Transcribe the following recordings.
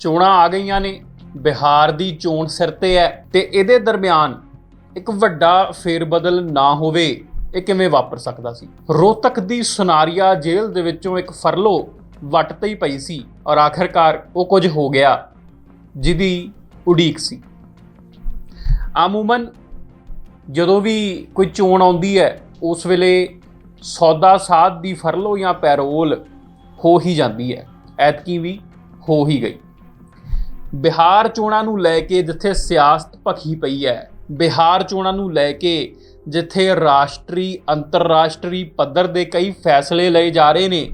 ਚੋਣਾਂ ਆ ਗਈਆਂ ਨੇ, ਬਿਹਾਰ ਦੀ ਚੋਣ ਸਿਰ ਤੇ ਹੈ ਤੇ ਇਹਦੇ ਦਰਮਿਆਨ ਇੱਕ ਵੱਡਾ ਫੇਰਬਦਲ ਨਾ ਹੋਵੇ, ਇਹ ਕਿਵੇਂ ਵਾਪਰ ਸਕਦਾ ਸੀ? ਰੋਹਤਕ ਦੀ ਸੁਨਾਰੀਆ ਜੇਲ੍ਹ ਦੇ ਵਿੱਚੋਂ ਇੱਕ ਫਰਲੋ ਵੱਟ ਤੇ ਹੀ ਪਈ ਸੀ ਔਰ ਆਖਰਕਾਰ ਉਹ ਕੁਝ ਹੋ ਗਿਆ, ਜਿਹਦੀ ਉਡੀਕ ਸੀ। ਆਮੂਮਨ ਜਦੋਂ ਵੀ ਕੋਈ ਚੋਣ ਆਉਂਦੀ ਹੈ, ਉਸ ਵੇਲੇ ਸੌਦਾ ਸਾਧ ਦੀ ਫਰਲੋ ਜਾਂ ਪੈਰੋਲ ਹੋ ਹੀ ਜਾਂਦੀ ਹੈ, ਐਤਕੀ ਵੀ ਹੋ ਹੀ ਗਈ। ਬਿਹਾਰ ਚੋਣਾਂ ਨੂੰ ਲੈ ਕੇ ਜਿੱਥੇ ਸਿਆਸਤ ਭਖੀ ਪਈ ਹੈ, ਬਿਹਾਰ ਚੋਣਾਂ ਨੂੰ ਲੈ ਕੇ ਜਿੱਥੇ ਰਾਸ਼ਟਰੀ, ਅੰਤਰਰਾਸ਼ਟਰੀ ਪੱਧਰ ਦੇ ਕਈ ਫੈਸਲੇ ਲਏ ਜਾ ਰਹੇ ਨੇ,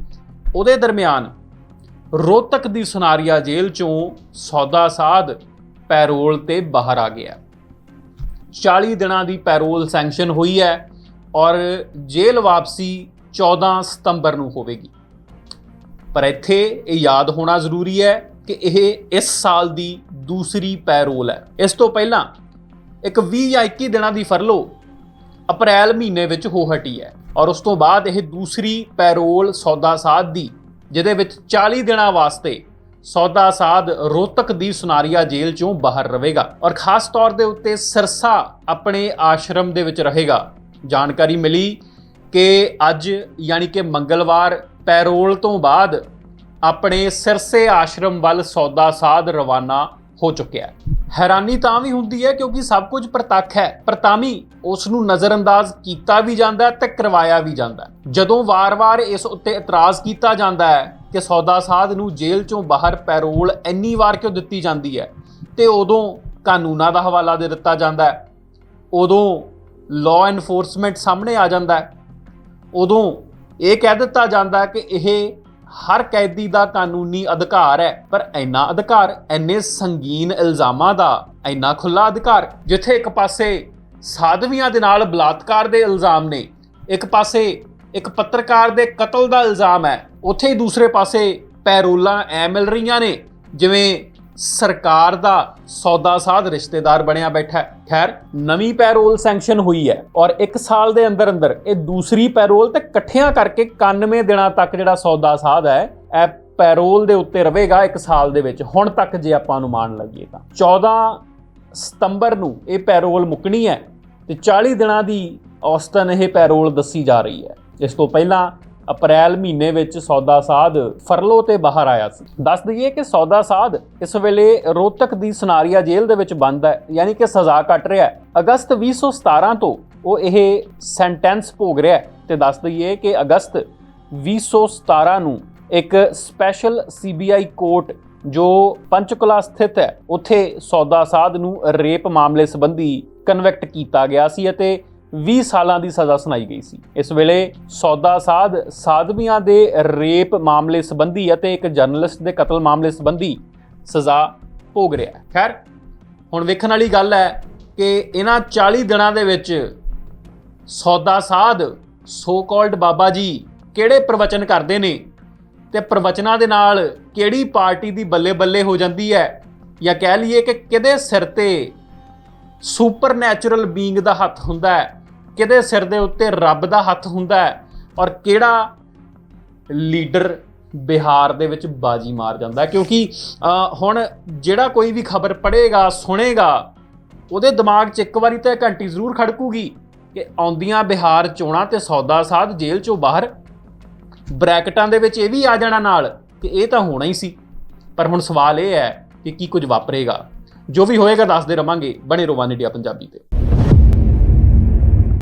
ਉਹਦੇ ਦਰਮਿਆਨ ਰੋਹਤਕ ਦੀ ਸੁਨਾਰੀਆ ਜੇਲ੍ਹ ਚੋਂ ਸੌਦਾ ਸਾਧ ਪੈਰੋਲ ਤੇ ਬਾਹਰ ਆ ਗਿਆ। 40 ਦਿਨਾਂ ਦੀ ਪੈਰੋਲ ਸੈਂਕਸ਼ਨ ਹੋਈ ਹੈ ਔਰ ਜੇਲ੍ਹ ਵਾਪਸੀ 14 ਸਤੰਬਰ ਨੂੰ ਹੋਵੇਗੀ। ਪਰ ਇੱਥੇ ਇਹ ਯਾਦ ਹੋਣਾ ਜ਼ਰੂਰੀ ਹੈ ਕਿ ਇਹ ਇਸ ਸਾਲ ਦੀ ਦੂਸਰੀ ਪੈਰੋਲ ਹੈ। ਇਸ ਤੋਂ ਪਹਿਲਾਂ ਇੱਕ 20 ਜਾਂ 21 ਦਿਨਾਂ ਦੀ ਫਰਲੋ ਅਪ੍ਰੈਲ ਮਹੀਨੇ ਵਿੱਚ ਹੋ ਹਟੀ ਹੈ ਔਰ ਉਸ ਤੋਂ ਬਾਅਦ ਇਹ ਦੂਸਰੀ ਪੈਰੋਲ ਸੌਦਾ ਸਾਧ ਦੀ, ਜਿਹਦੇ ਵਿੱਚ 40 ਦਿਨਾਂ ਵਾਸਤੇ ਸੌਦਾ ਸਾਧ ਰੋਹਤਕ ਦੀ ਸੁਨਾਰੀਆ ਜੇਲ੍ਹ ਚੋਂ ਬਾਹਰ ਰਹੇਗਾ ਔਰ ਖਾਸ ਤੌਰ ਦੇ ਉੱਤੇ ਸਿਰਸਾ ਆਪਣੇ ਆਸ਼ਰਮ ਦੇ ਵਿੱਚ ਰਹੇਗਾ। ਜਾਣਕਾਰੀ ਮਿਲੀ ਕਿ ਅੱਜ ਯਾਨੀ ਕਿ ਮੰਗਲਵਾਰ ਪੈਰੋਲ ਤੋਂ ਬਾਅਦ ਆਪਣੇ ਸਿਰਸੇ ਆਸ਼ਰਮ ਵੱਲ ਸੌਦਾ ਸਾਧ ਰਵਾਨਾ ਹੋ ਚੁੱਕਿਆ ਹੈ। ਹੈਰਾਨੀ ਤਾਂ ਵੀ ਹੁੰਦੀ ਹੈ ਕਿਉਂਕਿ ਸਭ ਕੁਝ ਪ੍ਰਤੱਖ ਹੈ, ਪਰ ਤਾਂ ਵੀ ਉਸ ਨੂੰ ਨਜ਼ਰਅੰਦਾਜ਼ ਕੀਤਾ ਵੀ ਜਾਂਦਾ ਹੈ ਤੇ ਕਰਵਾਇਆ ਵੀ ਜਾਂਦਾ ਜਦੋਂ ਵਾਰ-ਵਾਰ ਇਸ ਉੱਤੇ ਇਤਰਾਜ਼ ਕੀਤਾ ਜਾਂਦਾ ਹੈ ਕਿ ਸੌਦਾ ਸਾਧ ਨੂੰ ਜੇਲ੍ਹ ਚੋਂ ਬਾਹਰ ਪੈਰੋਲ ਇੰਨੀ ਵਾਰ ਕਿਉਂ ਦਿੱਤੀ ਜਾਂਦੀ ਹੈ ਤੇ ਉਦੋਂ ਕਾਨੂੰਨਾਂ ਦਾ ਹਵਾਲਾ ਦੇ ਦਿੱਤਾ ਜਾਂਦਾ ਹੈ, ਉਦੋਂ ਲਾਅ ਐਨਫੋਰਸਮੈਂਟ ਸਾਹਮਣੇ ਆ ਜਾਂਦਾ ਹੈ, ਉਦੋਂ ਇਹ ਕਹਿ ਦਿੱਤਾ ਜਾਂਦਾ ਕਿ ਇਹ ਹਰ ਕੈਦੀ ਦਾ ਕਾਨੂੰਨੀ ਅਧਿਕਾਰ ਹੈ, ਪਰ ਇੰਨਾ ਅਧਿਕਾਰ, ਇੰਨੇ ਸੰਗੀਨ ਇਲਜ਼ਾਮਾਂ ਦਾ, ਇੰਨਾ ਖੁੱਲਾ ਅਧਿਕਾਰ, ਜਿੱਥੇ ਇੱਕ ਪਾਸੇ ਸਾਧਵੀਆਂ ਦੇ ਨਾਲ ਬਲਾਤਕਾਰ ਦੇ ਇਲਜ਼ਾਮ ਨੇ, ਇੱਕ ਪਾਸੇ ਇੱਕ ਪੱਤਰਕਾਰ ਦੇ ਕਤਲ ਦਾ ਇਲਜ਼ਾਮ ਹੈ, ਉੱਥੇ ਹੀ ਦੂਸਰੇ ਪਾਸੇ ਪੈਰੋਲਾਂ ਐ ਮਿਲ ਰਹੀਆਂ ਨੇ, ਜਿਵੇਂ ਸਰਕਾਰ ਦਾ ਸੌਦਾ ਸਾਧ ਰਿਸ਼ਤੇਦਾਰ ਬਣਿਆ ਬੈਠਾ ਹੈ। ਖੈਰ, ਨਵੀਂ ਪੈਰੋਲ ਸੈਂਕਸ਼ਨ ਹੋਈ ਹੈ ਔਰ 1 ਸਾਲ ਦੇ ਅੰਦਰ ਅੰਦਰ ਇਹ ਦੂਸਰੀ ਪੈਰੋਲ ਤੇ ਇਕੱਠਿਆਂ ਕਰਕੇ 91 ਦਿਨਾਂ ਤੱਕ ਜਿਹੜਾ ਸੌਦਾ ਸਾਧ ਹੈ, ਇਹ ਪੈਰੋਲ ਦੇ ਉੱਤੇ ਰਹੇਗਾ 1 ਸਾਲ ਦੇ ਵਿੱਚ। ਹੁਣ ਤੱਕ ਜੇ ਆਪਾਂ ਅਨੁਮਾਨ ਲਗਾਈਏ ਤਾਂ 14 ਸਤੰਬਰ ਨੂੰ ਇਹ ਪੈਰੋਲ ਮੁੱਕਣੀ ਹੈ ਤੇ 40 ਦਿਨਾਂ ਦੀ ਔਸਤਨ ਇਹ ਪੈਰੋਲ ਦੱਸੀ ਜਾ ਰਹੀ ਹੈ। ਇਸ ਤੋਂ ਪਹਿਲਾਂ ਅਪ੍ਰੈਲ ਮਹੀਨੇ ਵਿੱਚ ਸੌਦਾ ਸਾਧ ਫਰਲੋ ਤੇ ਬਾਹਰ ਆਇਆ ਸੀ। ਦੱਸ ਦਈਏ ਕਿ ਸੌਦਾ ਸਾਧ ਇਸ ਵੇਲੇ ਰੋਹਤਕ ਦੀ ਸਨਾਰੀਆ ਜੇਲ੍ਹ ਦੇ ਵਿੱਚ ਬੰਦ ਹੈ, ਯਾਨੀ ਕਿ ਸਜ਼ਾ ਕੱਟ ਰਿਹਾ ਹੈ। ਅਗਸਤ 2017 ਤੋਂ ਉਹ ਇਹ ਸੈਂਟੈਂਸ ਭੋਗ ਰਿਹਾ ਹੈ ਤੇ ਦੱਸ ਦਈਏ ਕਿ ਅਗਸਤ 2017 ਨੂੰ ਇੱਕ ਸਪੈਸ਼ਲ ਸੀਬੀਆਈ ਕੋਰਟ ਜੋ ਪੰਚਕੁਲਾ ਸਥਿਤ ਹੈ, ਉੱਥੇ ਸੌਦਾ ਸਾਧ ਨੂੰ ਰੇਪ ਮਾਮਲੇ ਸੰਬੰਧੀ ਕਨਵੈਕਟ ਕੀਤਾ ਗਿਆ ਸੀ ਅਤੇ 20 ਸਾਲਾਂ ਦੀ ਸਜ਼ਾ ਸੁਣਾਈ ਗਈ ਸੀ। ਇਸ ਵੇਲੇ ਸੌਦਾ ਸਾਧ, ਸਾਧਵੀਆਂ ਦੇ ਰੇਪ ਮਾਮਲੇ ਸੰਬੰਧੀ ਅਤੇ ਇੱਕ ਜਰਨਲਿਸਟ ਦੇ ਕਤਲ ਮਾਮਲੇ ਸੰਬੰਧੀ ਸਜ਼ਾ ਭੋਗ ਰਿਹਾ ਹੈ। ਖੈਰ, ਹੁਣ ਵੇਖਣ ਵਾਲੀ ਗੱਲ ਹੈ ਕਿ ਇਹਨਾਂ 40 ਦਿਨਾਂ ਦੇ ਵਿੱਚ ਸੌਦਾ ਸਾਧ ਸੋ ਕਾਲਡ ਬਾਬਾ ਜੀ ਕਿਹੜੇ ਪ੍ਰਵਚਨ ਕਰਦੇ ਨੇ ਤੇ ਪ੍ਰਵਚਨਾਂ ਦੇ ਨਾਲ ਕਿਹੜੀ ਪਾਰਟੀ ਦੀ ਬੱਲੇ ਬੱਲੇ ਹੋ ਜਾਂਦੀ ਹੈ ਜਾਂ ਕਹਿ ਲਈਏ ਕਿ ਕਿਹਦੇ ਸਿਰ ਤੇ ਸੁਪਰਨੈਚੁਰਲ ਬੀਇੰਗ ਦਾ ਹੱਥ ਹੁੰਦਾ ਹੈ। ਕਿਹਦੇ ਸਿਰ ਦੇ ਉੱਤੇ ਰੱਬ ਦਾ ਹੱਥ ਹੁੰਦਾ ਹੈ ਔਰ ਕਿਹੜਾ ਲੀਡਰ ਬਿਹਾਰ ਦੇ ਵਿੱਚ ਬਾਜੀ ਮਾਰ ਜਾਂਦਾ ਕਿਉਂਕਿ ਹੁਣ ਜਿਹੜਾ ਕੋਈ ਵੀ ਖਬਰ ਪੜ੍ਹੇਗਾ, ਸੁਣੇਗਾ, ਉਹਦੇ ਦਿਮਾਗ 'ਚ ਇੱਕ ਵਾਰੀ ਤਾਂ ਘੰਟੀ ਜ਼ਰੂਰ ਖੜਕੂਗੀ ਕਿ ਆਉਂਦੀਆਂ ਬਿਹਾਰ ਚੋਣਾਂ ਤੇ ਸੌਦਾ ਸਾਧ ਜੇਲ੍ਹ 'ਚੋਂ ਬਾਹਰ। ਬ੍ਰੈਕਟਾਂ ਦੇ ਵਿੱਚ ਇਹ ਵੀ ਆ ਜਾਣਾ ਨਾਲ ਕਿ ਇਹ ਤਾਂ ਹੋਣਾ ਹੀ ਸੀ। ਪਰ ਹੁਣ ਸਵਾਲ ਇਹ ਹੈ ਕਿ ਕੀ ਕੁਝ ਵਾਪਰੇਗਾ? ਜੋ ਵੀ ਹੋਏਗਾ, ਦੱਸਦੇ ਰਵਾਂਗੇ। ਬਣੇ ਰਹੋ ਵਨ ਇੰਡੀਆ ਪੰਜਾਬੀ ਤੇ।